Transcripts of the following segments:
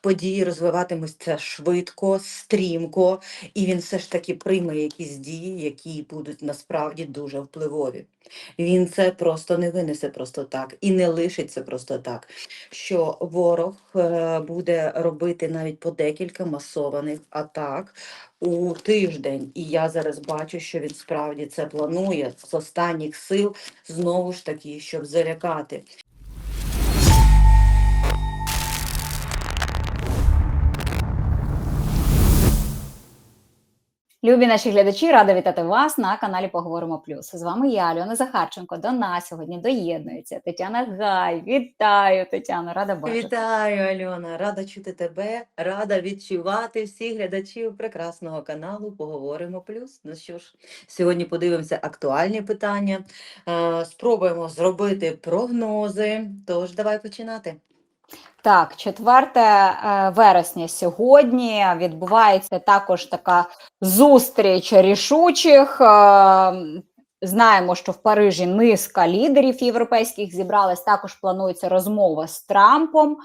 події розвиватимуться швидко, стрімко, і він все ж таки прийме якісь дії, які будуть насправді дуже впливові. Він це просто не винесе просто так і не лишиться просто так. Що ворог е, буде робити навіть по декілька масованих атак у тиждень. І я зараз бачу, що він справді це планує з останніх сил знову ж таки, щоб залякати. Любі наші глядачі, рада вітати вас на каналі Поговоримо Плюс. З вами я, Альона Захарченко. До нас сьогодні доєднується Тетяна Гай. Вітаю, Тетяно, рада бачити. Вітаю, Альона! Рада чути тебе, рада відчувати всіх глядачів прекрасного каналу. Поговоримо плюс. Ну що ж, сьогодні подивимося актуальні питання. е, Спробуємо зробити прогнози. Тож давай починати. Так, 4 е, вересня сьогодні відбувається також така зустріч рішучих. Е, Знаємо, що в Парижі низка лідерів європейських зібралась. Також планується розмова з Трампом.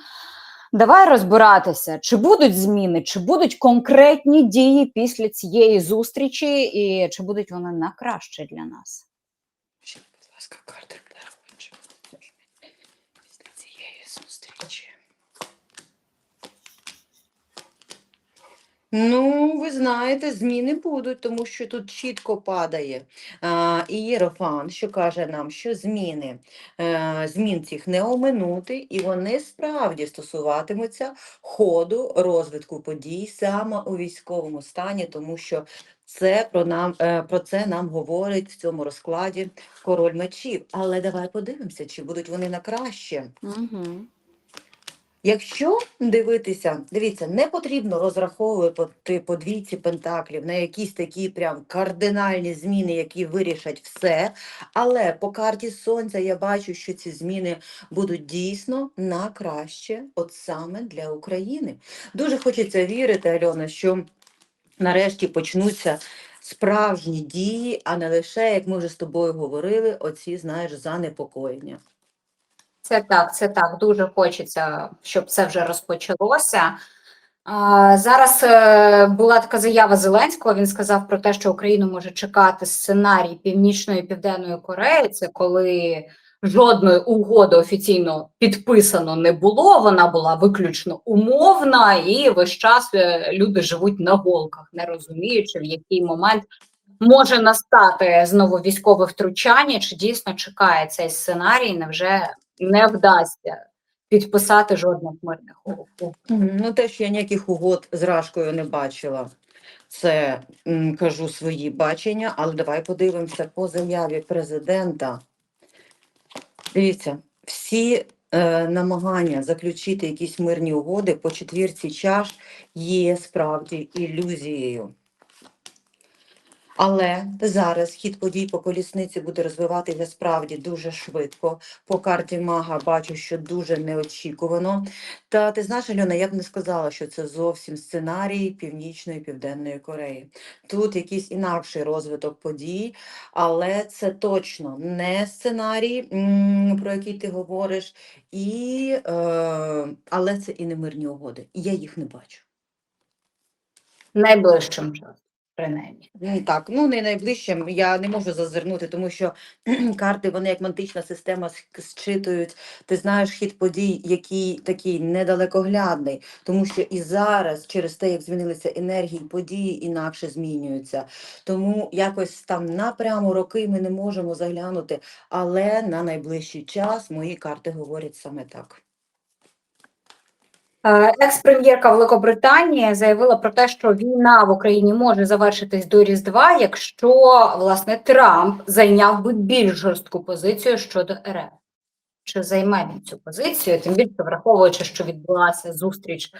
Давай розбиратися, чи будуть зміни, чи будуть конкретні дії після цієї зустрічі, і чи будуть вони на краще для нас. Будь ласка, карти після цієї зустрічі. Ну, ви знаєте, зміни будуть, тому що тут чітко падає а, Ієрофан, що каже нам, що зміни, е, змін цих не оминути, і вони справді стосуватимуться ходу розвитку подій саме у військовому стані, тому що це про нам е, про це нам говорить в цьому розкладі король мечів. Але давай подивимося, чи будуть вони на краще. Угу. Якщо дивитися, дивіться, не потрібно розраховувати по двійці пентаклів на якісь такі прям кардинальні зміни, які вирішать все. Але по карті сонця я бачу, що ці зміни будуть дійсно на краще, от саме для України. Дуже хочеться вірити, Альона, що нарешті почнуться справжні дії, а не лише, як ми вже з тобою говорили, оці, знаєш, занепокоєння. Це так, це так. Дуже хочеться, щоб це вже розпочалося. Зараз е, була така заява Зеленського. Він сказав про те, що Україну може чекати сценарій Північної і Південної Кореї. Це коли жодної угоди офіційно підписано не було. Вона була виключно умовна, і весь час е, люди живуть на голках, не розуміючи, в який момент може настати знову військове втручання, чи дійсно чекає цей сценарій, невже не вдасться підписати жодних мирних угод. Ну, те, що я ніяких угод з Рашкою не бачила, це кажу свої бачення, але давай подивимося по заяві президента. Дивіться, всі е, намагання заключити якісь мирні угоди по четвірці чаш є справді ілюзією. Але зараз хід подій по колісниці буде розвиватися справді дуже швидко. По карті мага бачу, що дуже неочікувано. Та ти знаєш, Альона, я б не сказала, що це зовсім сценарій Північної Південної Кореї. Тут якийсь інакший розвиток подій, але це точно не сценарій, про який ти говориш, і, е, але це і не мирні угоди. Я їх не бачу. Найближчим часом, принаймні. Ну, Так, ну не найближчим я не можу зазирнути, тому що карти вони як мантична система зчитують. Ти знаєш хід подій, який такий недалекоглядний, тому що і зараз, через те, як змінилися енергії, події інакше змінюються. Тому якось там напрямо роки ми не можемо заглянути, але на найближчий час мої карти говорять саме так. Е, Екс-прем'єрка Великобританії заявила про те, що війна в Україні може завершитись до Різдва, якщо власне Трамп зайняв би більш жорстку позицію щодо РФ. Чи займе він цю позицію? Тим більше враховуючи, що відбулася зустріч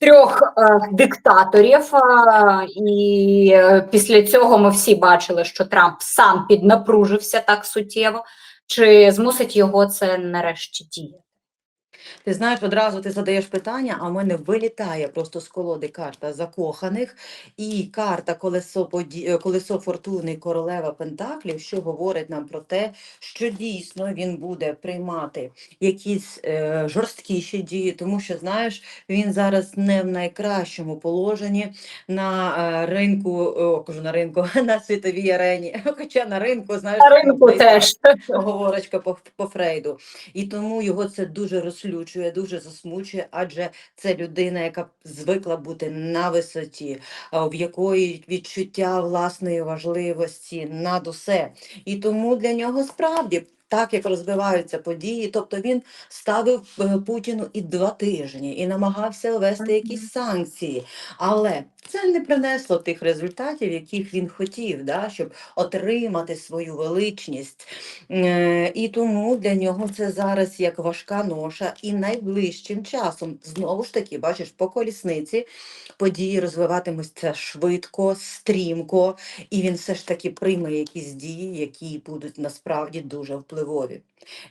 трьох е, диктаторів, е, і е, після цього ми всі бачили, що Трамп сам піднапружився так суттєво. Чи змусить його це нарешті діяти? Ти знаєш, одразу ти задаєш питання, а в мене вилітає просто з колоди карта закоханих і карта колесо, поді... е, колесо фортуни королева Пентаклів, що говорить нам про те, що дійсно він буде приймати якісь е, жорсткіші дії, тому що знаєш, він зараз не в найкращому положенні на е, ринку, о, кажу на ринку, на світовій арені. Хоча на ринку, знаєш, На ринку теж. Оговорочка по, по Фрейду. І тому його це дуже розлючує, дуже засмучує, адже це людина, яка звикла бути на висоті, в якої відчуття власної важливості над усе. І тому для нього справді. Так як розвиваються події, тобто він ставив е, Путіну і два тижні і намагався ввести якісь санкції, але це не принесло тих результатів, яких він хотів, да, щоб отримати свою величність. Е, І тому для нього це зараз як важка ноша, і найближчим часом знову ж таки, бачиш, по колісниці події розвиватимуться швидко, стрімко, і він все ж таки прийме якісь дії, які будуть насправді дуже впливові.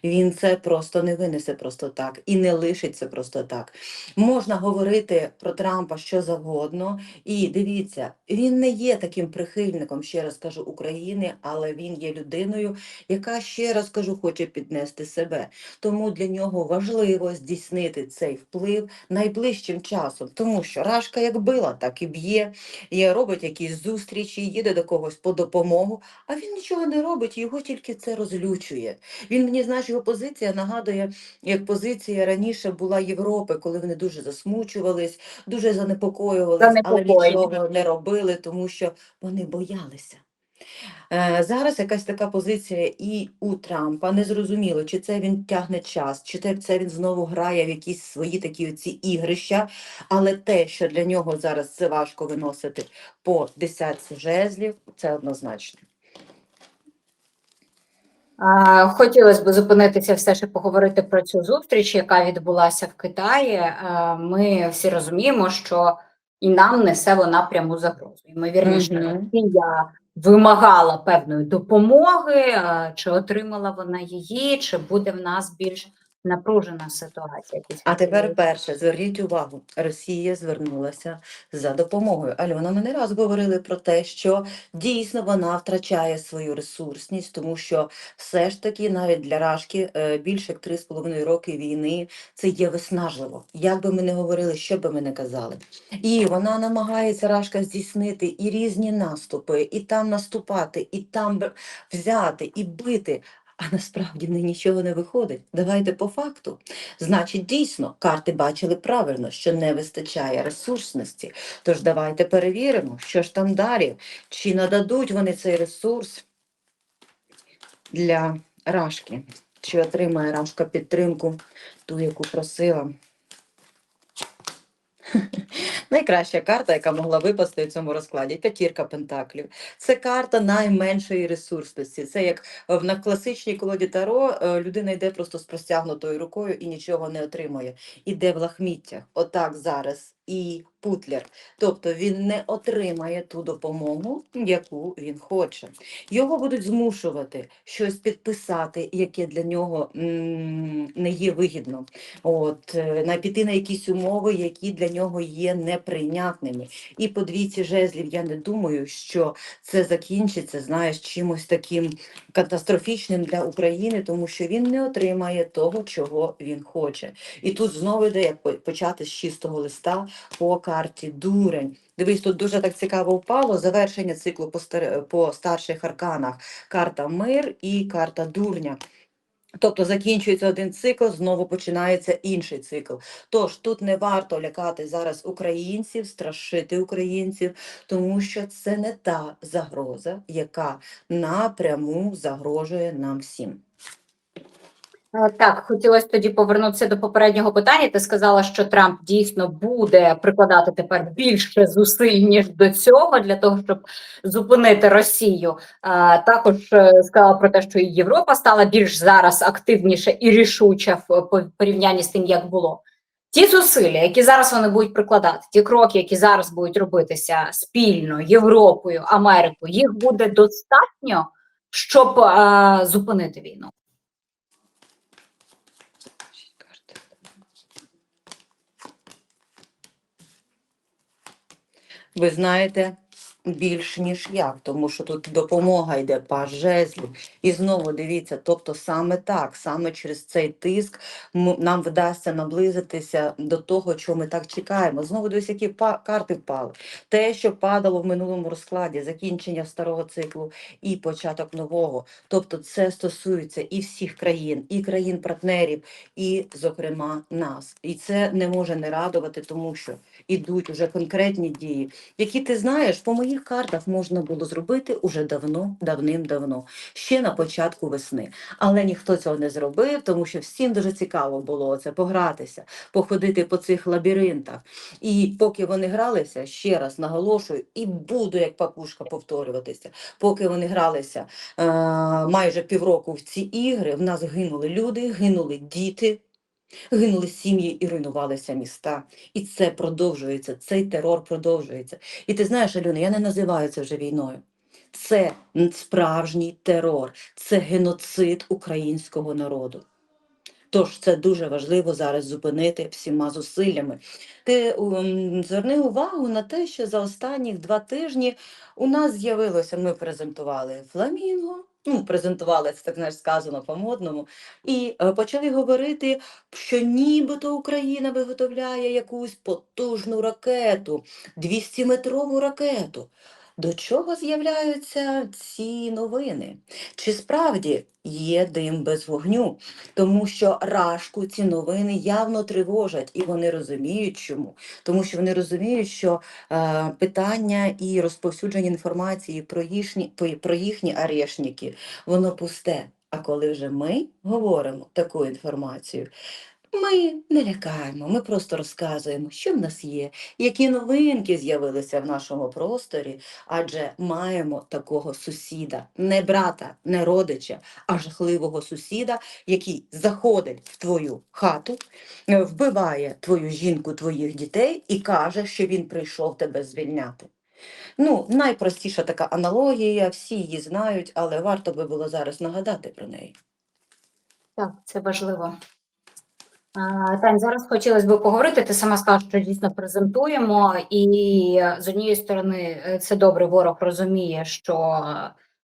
Він це просто не винесе просто так і не лишиться просто так. Можна говорити про Трампа що завгодно, і дивіться, він не є таким прихильником, ще раз кажу, України, але він є людиною, яка ще раз кажу, хоче піднести себе. Тому для нього важливо здійснити цей вплив найближчим часом, тому що Рашка як била, так і б'є, і робить якісь зустрічі, їде до когось по допомогу, а він нічого не робить, його тільки це розлючує. Він мені знаєш, його позиція нагадує, як позиція раніше була Європи, коли вони дуже засмучувались, дуже занепокоювались, але нічого не робили, тому що вони боялися. Е, Зараз якась така позиція і у Трампа. Незрозуміло, чи це він тягне час, чи це він знову грає в якісь свої такі оці ігрища. Але те, що для нього зараз це важко виносити по десятці жезлів, це однозначно. Хотілося б зупинитися все ще поговорити про цю зустріч, яка відбулася в Китаї. Ми всі розуміємо, що і нам несе вона пряму загрозу. Ймовірніше, Мгм. Росія вимагала певної допомоги, чи отримала вона її, чи буде в нас більш напружена ситуація. А тепер перше, зверніть увагу, Росія звернулася за допомогою. Альона, ми не раз говорили про те, що дійсно вона втрачає свою ресурсність, тому що все ж таки навіть для Рашки е, більше як 3,5 роки війни це є виснажливо. Як би ми не говорили, що би ми не казали. І вона намагається Рашка здійснити і різні наступи, і там наступати, і там взяти, і бити. А насправді в неї нічого не виходить. Давайте по факту. Значить, дійсно, карти бачили правильно, що не вистачає ресурсності. Тож давайте перевіримо, що ж там далі. Чи нададуть вони цей ресурс для Рашки? Чи отримає Рашка підтримку, ту, яку просила? Найкраща карта, яка могла випасти у цьому розкладі п'ятірка пентаклів. Це карта найменшої ресурсності. Це як е, в- на класичній колоді Таро е, людина йде просто з простягнутою рукою і нічого не отримує. Іде в лахміттях. Отак зараз і Путлер. Тобто він не отримає ту допомогу, яку він хоче. Його будуть змушувати щось підписати, яке для нього не є вигідно. От, е, на піти на якісь умови, які для нього є неприйнятними. І по двійці жезлів я не думаю, що це закінчиться, знаєш, чимось таким катастрофічним для України, тому що він не отримає того, чого він хоче. І тут знову йде як почати з чистого листа по карті дурень. Дивись, тут дуже так цікаво впало завершення циклу по, стар... по старших арканах. Карта мир і карта дурня. Тобто закінчується один цикл, знову починається інший цикл. Тож тут не варто лякати зараз українців, страшити українців, тому що це не та загроза, яка напряму загрожує нам всім. Е, Так, хотілося тоді повернутися до попереднього питання. Ти сказала, що Трамп дійсно буде прикладати тепер більше зусиль ніж до цього для того, щоб зупинити Росію. А, також е, сказала про те, що Європа стала більш зараз активніше і рішуча в порівнянні з тим, як було. Ті зусилля, які зараз вони будуть прикладати, ті кроки, які зараз будуть робитися спільно Європою, Америкою, їх буде достатньо, щоб е, зупинити війну. Ви знаєте, більш ніж як, тому що тут допомога йде паж жезлів. І знову дивіться, тобто саме так, саме через цей тиск нам вдасться наблизитися до того, чого ми так чекаємо. Знову дивись, які па- карти впали. Те, що падало в минулому розкладі, закінчення старого циклу і початок нового. Тобто, це стосується і всіх країн, і країн-партнерів, і, зокрема, нас. І це не може не радувати, тому що ідуть уже конкретні дії, які ти знаєш, по моїх картах можна було зробити уже давно, давним-давно, ще на початку весни. Але ніхто цього не зробив, тому що всім дуже цікаво було це погратися, походити по цих лабіринтах. І поки вони гралися, ще раз наголошую, і буду як папушка повторюватися. Поки вони гралися е, майже півроку в ці ігри, в нас гинули люди, гинули діти. Гинули сім'ї і руйнувалися міста. І це продовжується, цей терор продовжується. І ти знаєш, Альона, я не називаю це вже війною. Це справжній терор, це геноцид українського народу. Тож це дуже важливо зараз зупинити всіма зусиллями. Ти ем, зверни увагу на те, що за останні два тижні у нас з'явилося, ми презентували фламінго, ну, презентували це так знаєш, сказано по-модному, і е, почали говорити, що нібито Україна виготовляє якусь потужну ракету, 200-метрову ракету. До чого з'являються ці новини? Чи справді є дим без вогню? Тому що рашку ці новини явно тривожать, і вони розуміють, чому. Тому що вони розуміють, що е, питання і розповсюдження інформації про їхні, про- їхні арешники, воно пусте. А коли вже ми говоримо таку інформацію, ми не лякаємо, ми просто розказуємо, що в нас є, які новинки з'явилися в нашому просторі, адже маємо такого сусіда, не брата, не родича, а жахливого сусіда, який заходить в твою хату, е, вбиває твою жінку, твоїх дітей і каже, що він прийшов тебе звільняти. Ну, найпростіша така аналогія, всі її знають, але варто би було зараз нагадати про неї. Так, це важливо. Тань, зараз хотілося б поговорити. Ти сама сказала, що дійсно презентуємо, і е, з однієї сторони, е, це добре, ворог розуміє, що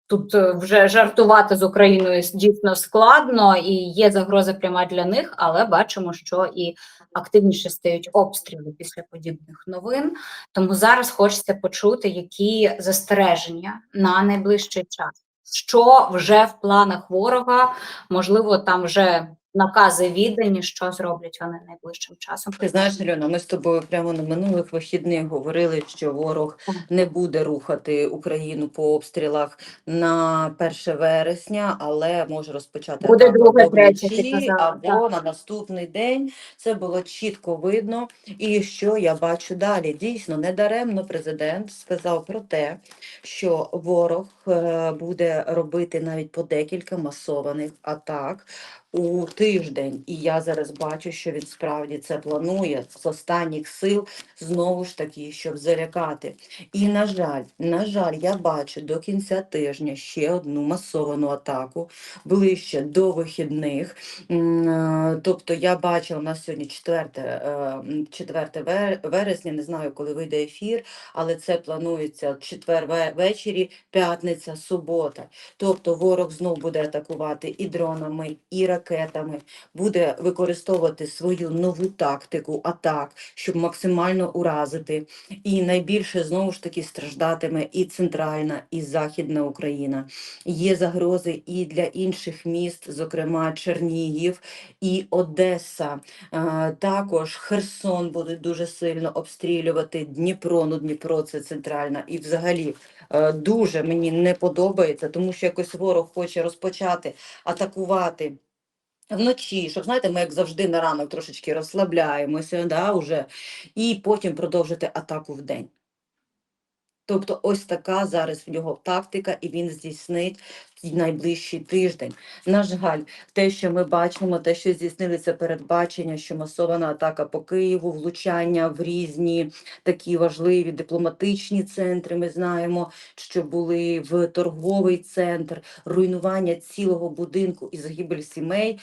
тут е, вже жартувати з Україною дійсно складно і є загроза пряма для них, але бачимо, що і активніше стають обстріли після подібних новин. Тому зараз хочеться почути, які застереження на найближчий час. Що вже в планах ворога, можливо, там вже накази віддані, що зроблять вони найближчим часом. Ти знаєш, Альона, ми з тобою прямо на минулих вихідних говорили, що ворог не буде рухати Україну по обстрілах на 1 вересня, але може розпочати Буде атаку друге, або третє, ти казала, або на наступний день. Це було чітко видно. І що я бачу далі? Дійсно, недаремно президент сказав про те, що ворог е, буде робити навіть по декілька масованих атак у тиждень. І я зараз бачу, що він справді це планує з останніх сил знову ж таки, щоб залякати. І на жаль, на жаль, я бачу до кінця тижня ще одну масовану атаку ближче до вихідних. Е, Тобто я бачила, у нас сьогодні 4, е, 4 вересня, не знаю, коли вийде ефір, але це планується четвер ве- ввечері, п'ятниця, субота. Тобто ворог знов буде атакувати і дронами, і ракетами, буде використовувати свою нову тактику атак, щоб максимально уразити. І найбільше знову ж таки страждатиме і центральна, і західна Україна. Є загрози і для інших міст, зокрема Чернігів і Одеса. Е, Також Херсон будуть дуже сильно обстрілювати Дніпро. Ну, Дніпро це центральна. І взагалі е, дуже мені не подобається, тому що якось ворог хоче розпочати атакувати. Вночі, щоб знаєте, ми як завжди на ранок трошечки розслабляємося, да, уже, і потім продовжити атаку в день. Тобто ось така зараз в нього тактика, і він здійснить найближчий тиждень. На жаль, те, що ми бачимо, те, що здійснилися передбачення, що масована атака по Києву, влучання в різні такі важливі дипломатичні центри. Ми знаємо, що були в торговий центр, руйнування цілого будинку і загибель сімей,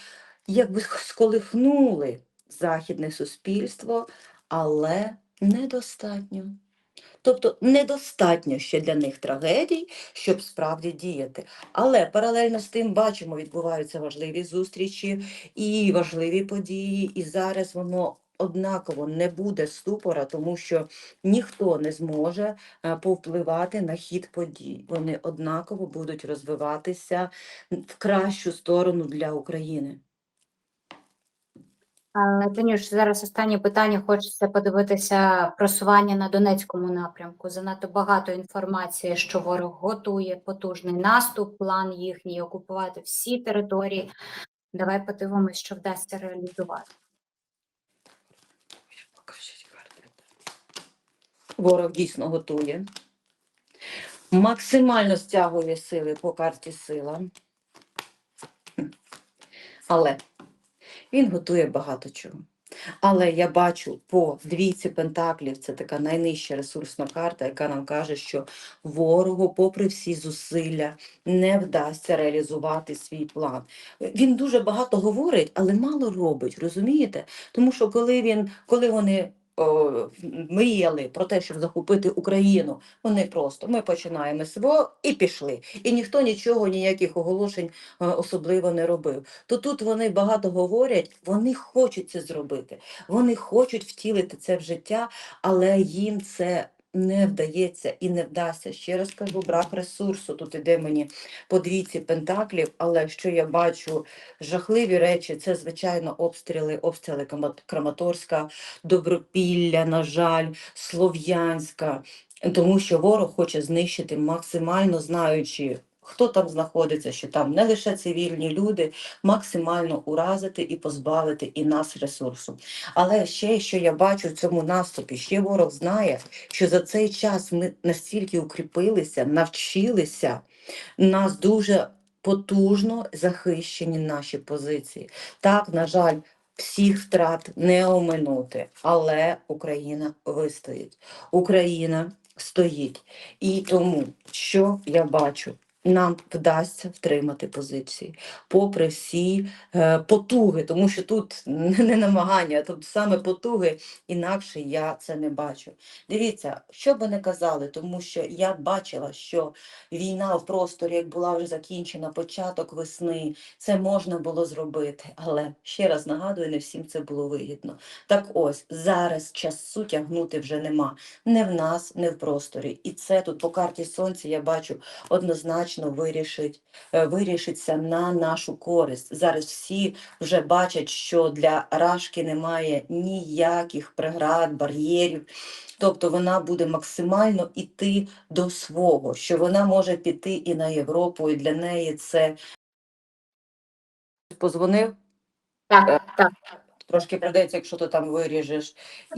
якби сколихнули західне суспільство, але недостатньо. Тобто недостатньо ще для них трагедій, щоб справді діяти. Але паралельно з тим бачимо, відбуваються важливі зустрічі і важливі події, і зараз воно. Однаково не буде ступора, тому що ніхто не зможе е, повпливати на хід подій. Вони однаково будуть розвиватися в кращу сторону для України. Танюш, зараз останнє питання. Хочеться подивитися просування на Донецькому напрямку. Занадто багато інформації, що ворог готує потужний наступ, план їхній окупувати всі території. Давай подивимось, що вдасться реалізувати. Ворог дійсно готує. Максимально стягує сили по карті сила. Але він готує багато чого. Але я бачу по двійці пентаклів, це така найнижча ресурсна карта, яка нам каже, що ворогу, попри всі зусилля, не вдасться реалізувати свій план. Він дуже багато говорить, але мало робить, розумієте? Тому що коли він, коли вони о, мріяли про те, щоб захопити Україну, вони просто ми починаємо СВО і пішли. І ніхто нічого, ніяких оголошень е, особливо не робив. То тут вони багато говорять, вони хочуть це зробити, вони хочуть втілити це в життя, але їм це. Не вдається і не вдасться. Ще раз кажу, брак ресурсу. Тут іде мені по двійці пентаклів, але що я бачу жахливі речі, це звичайно обстріли, обстріли Краматорська, Добропілля, на жаль, Слов'янська, тому що ворог хоче знищити максимально знаючи. Хто там знаходиться, що там не лише цивільні люди, максимально уразити і позбавити і нас ресурсу. Але ще, що я бачу в цьому наступі, ще ворог знає, що за цей час ми настільки укріпилися, навчилися, нас дуже потужно захищені наші позиції. Так, на жаль, всіх втрат не оминути, але Україна вистоїть. Україна стоїть. І тому, що я бачу, нам вдасться втримати позиції, попри всі е, потуги, тому що тут не намагання, тут саме потуги, інакше я це не бачу. Дивіться, що би не казали, тому що я бачила, що війна в просторі, як була вже закінчена, початок весни, це можна було зробити. Але ще раз нагадую, не всім це було вигідно. Так ось зараз часу тягнути вже нема. Не в нас, не в просторі. І це тут по карті сонця я бачу однозначно вирішить, е, вирішиться на нашу користь. Зараз всі вже бачать, що для Рашки немає ніяких преград, бар'єрів. Тобто вона буде максимально іти до свого, що вона може піти і на Європу, і для неї це позвонив. Так, так. Трошки придеться, якщо ти там виріжеш.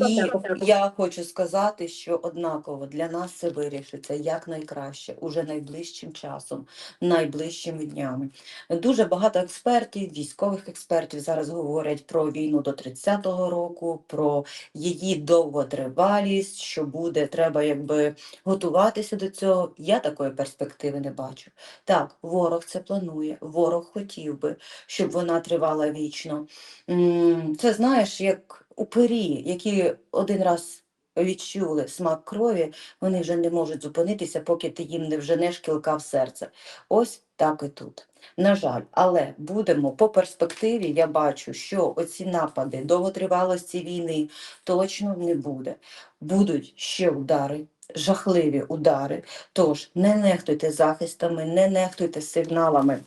І я хочу сказати, що однаково для нас це вирішиться якнайкраще, уже найближчим часом, найближчими днями. Дуже багато експертів, військових експертів зараз говорять про війну до 30-го року, про її довготривалість, що буде, треба якби готуватися до цього. Я такої перспективи не бачу. Так, ворог це планує, ворог хотів би, щоб вона тривала вічно. Це знаєш, як упирі, які один раз відчули смак крові, вони вже не можуть зупинитися, поки ти їм не вженеш кілка в серце. Ось так і тут. На жаль, але будемо по перспективі. Я бачу, що оці напади довготривалості війни точно не буде. Будуть ще удари. Жахливі удари. Тож не нехтуйте захистами, не нехтуйте сигналами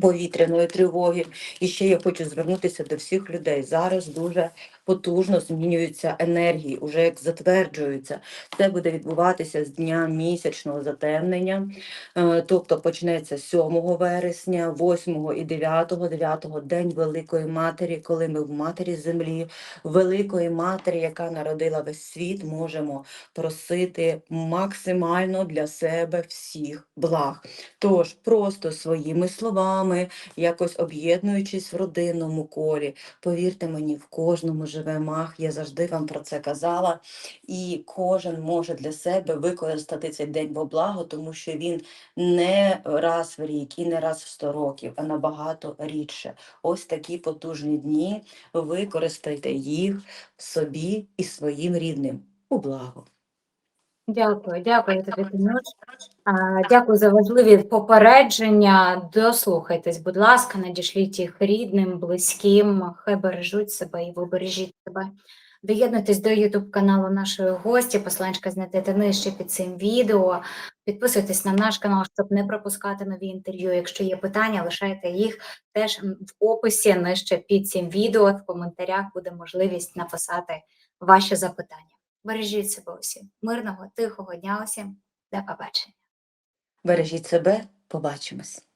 повітряної тривоги. І ще я хочу звернутися до всіх людей. Зараз дуже потужно змінюються енергії, уже як затверджуються. Це буде відбуватися з дня місячного затемнення, Е, тобто почнеться 7 вересня, 8 і 9, 9 день Великої Матері, коли ми в Матері Землі, Великої Матері, яка народила весь світ, можемо просити максимально для себе всіх благ. Тож просто своїми словами, якось об'єднуючись в родинному колі, повірте мені, в кожному живе мах. Я завжди вам про це казала. І кожен може для себе використати цей день во благо, тому що він не раз в рік і не раз в 100 років, а набагато рідше. Ось такі потужні дні. Використайте їх собі і своїм рідним у благо. Дякую, дякую тобі, Танюш. Дякую за важливі попередження. Дослухайтесь, будь ласка, надішліть їх рідним, близьким. Хай бережуть себе і ви бережіть себе. Доєднуйтесь до YouTube каналу нашої гості. Посланчика знайдете нижче під цим відео. Підписуйтесь на наш канал, щоб не пропускати нові інтерв'ю. Якщо є питання, лишайте їх теж в описі нижче під цим відео. В коментарях буде можливість написати ваші запитання. Бережіть себе усі. Мирного, тихого дня усім. До побачення. Бережіть себе, побачимось.